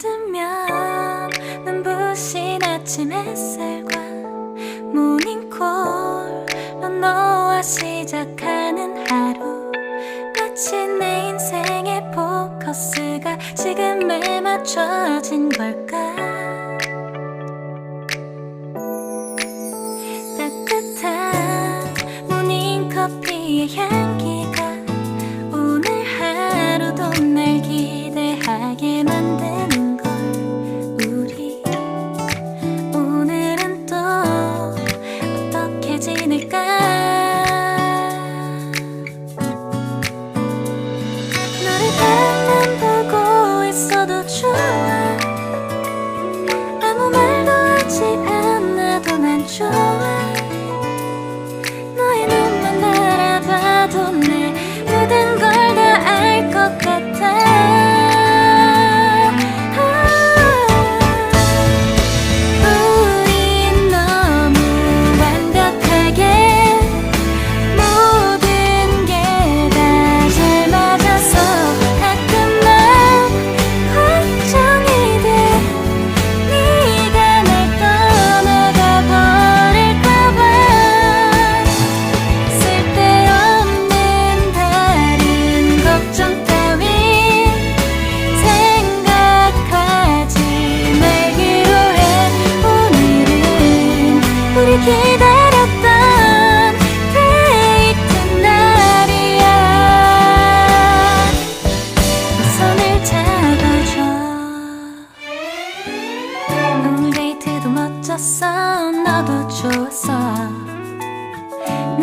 뜨면 눈부신 아침 햇살과 모닝콜로 너와 시작하는 하루. 마치 내 인생의 포커스가 지금에 맞춰진 걸까? 따뜻한 모닝커피의 향기 지낼까. 너를 바라만 보고 있어도 좋아 우리 기다렸던 데이트 날이야. 손을 잡아줘. 오늘 데이트도 멋졌어. 너도 좋았어.